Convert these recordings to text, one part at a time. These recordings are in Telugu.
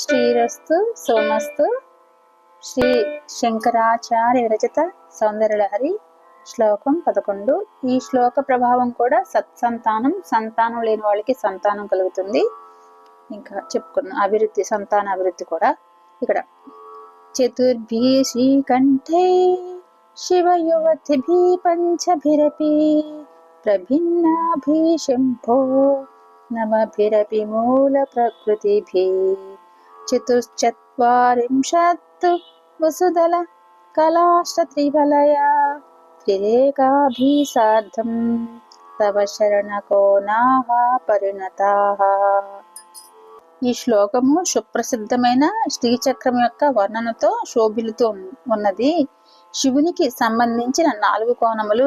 శ్రీరస్తు సోమస్తు శ్రీ శంకరాచార్య విరచిత సౌందర్యలహరి శ్లోకం పదకొండు. ఈ శ్లోక ప్రభావం కూడా సత్సంతానం సంతానం లేని వాళ్ళకి సంతానం కలుగుతుంది. ఇంకా చెప్పుకున్నాం అభివృద్ధి సంతాన అభివృద్ధి కూడా ఇక్కడ. చతుర్భీ శ్రీకంఠే శివయువతిభి పంచభిరపి ప్రభిన్నాభి శంభో నవభిరపి మూల ప్రకృతిభి. చతుశ్చత్వారింశత్తు వసుదల కళాష్టత్రివలయ త్రిరేకాభి సార్ధం తవ శరణకోనాహ పరిణతాః ఈ శ్లోకము సుప్రసిద్ధమైన శ్రీచక్రం యొక్క వర్ణనతో శోభిలుతూ ఉన్నది. శివునికి సంబంధించిన నాలుగు కోణములు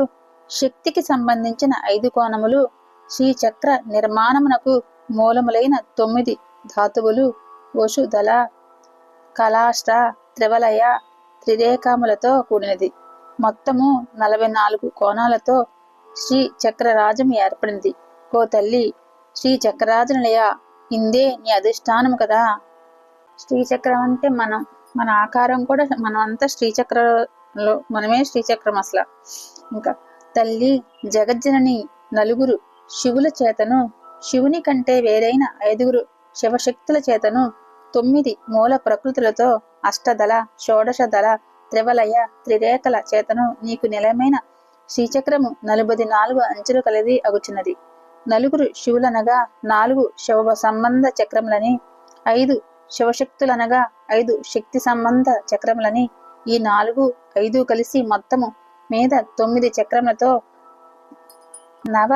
శక్తికి సంబంధించిన ఐదు కోణములు శ్రీచక్ర నిర్మాణమునకు మూలములైన తొమ్మిది ధాతువులు వసుదల కళాష్ట త్రివలయ త్రిరేకాములతో కూడినది. మొత్తము నలభై నాలుగు కోణాలతో శ్రీ చక్రరాజం ఏర్పడింది ఓ తల్లి శ్రీ చక్రరాజనిలయ ఇందే నీ అధిష్టానం కదా? శ్రీచక్రం అంటే మనం. మన ఆకారం కూడా మనం అంతా శ్రీచక్రంలో మనమే శ్రీచక్రం అసలు. ఇంకా తల్లి జగజ్జనని నలుగురు శివుల చేతను శివుని కంటే వేరైన ఐదుగురు శివశక్తుల చేతను తొమ్మిది మూల ప్రకృతులతో అష్టదళ షోడశదళ త్రివలయ త్రిరేఖల చేతను నీకు నిలమైన శ్రీచక్రము నలుబది నాలుగు అంచులు కలది అగుచున్నది. నలుగురు శివులనగా నాలుగు శివ సంబంధ చక్రములని ఐదు శివశక్తులనగా ఐదు శక్తి సంబంధ చక్రములని ఈ నాలుగు ఐదు కలిసి మొత్తము మీద తొమ్మిది చక్రములతో నవ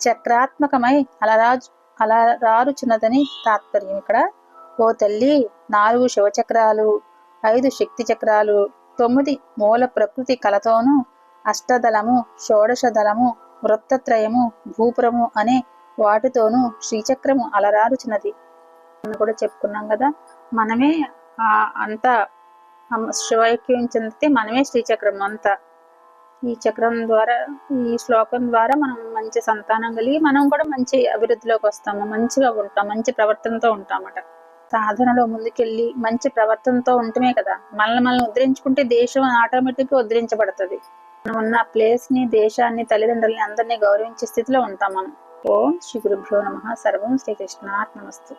చక్రాత్మకమై అలరాజు అలరారుచున్నదని తాత్పర్యం. ఇక్కడ ఓ తల్లి నాలుగు శివచక్రాలు ఐదు శక్తి చక్రాలు తొమ్మిది మూల ప్రకృతి కలతోనూ అష్టదళము షోడశదళము వృత్తత్రయము భూపురము అనే వాటితోనూ శ్రీచక్రము అలరారుచినది. అని కూడా చెప్పుకున్నాం కదా మనమే ఆ అంతా శివైక్యం చెందితే మనమే శ్రీచక్రం అంతా. ఈ చక్రం ద్వారా ఈ శ్లోకం ద్వారా మనం మంచి సంతానం కలిగి మనం కూడా మంచి అభివృద్ధిలోకి వస్తాము మంచిగా ఉంటాం మంచి ప్రవర్తనతో ఉంటామట. సాధనలో ముందుకెళ్ళి మంచి ప్రవర్తనతో ఉండటమే కదా. మనల్ని మనల్ని ఉద్ధరించుకుంటే దేశం ఆటోమేటిక్గా ఉద్ధరించబడుతుంది. మనం ఉన్న ప్లేస్ని దేశాన్ని తల్లిదండ్రుల్ని అందరినీ గౌరవించే స్థితిలో ఉంటాం మనం. ఓం శ్రీ గురుభ్యో నమ. సర్వం శ్రీకృష్ణాత్మస్తు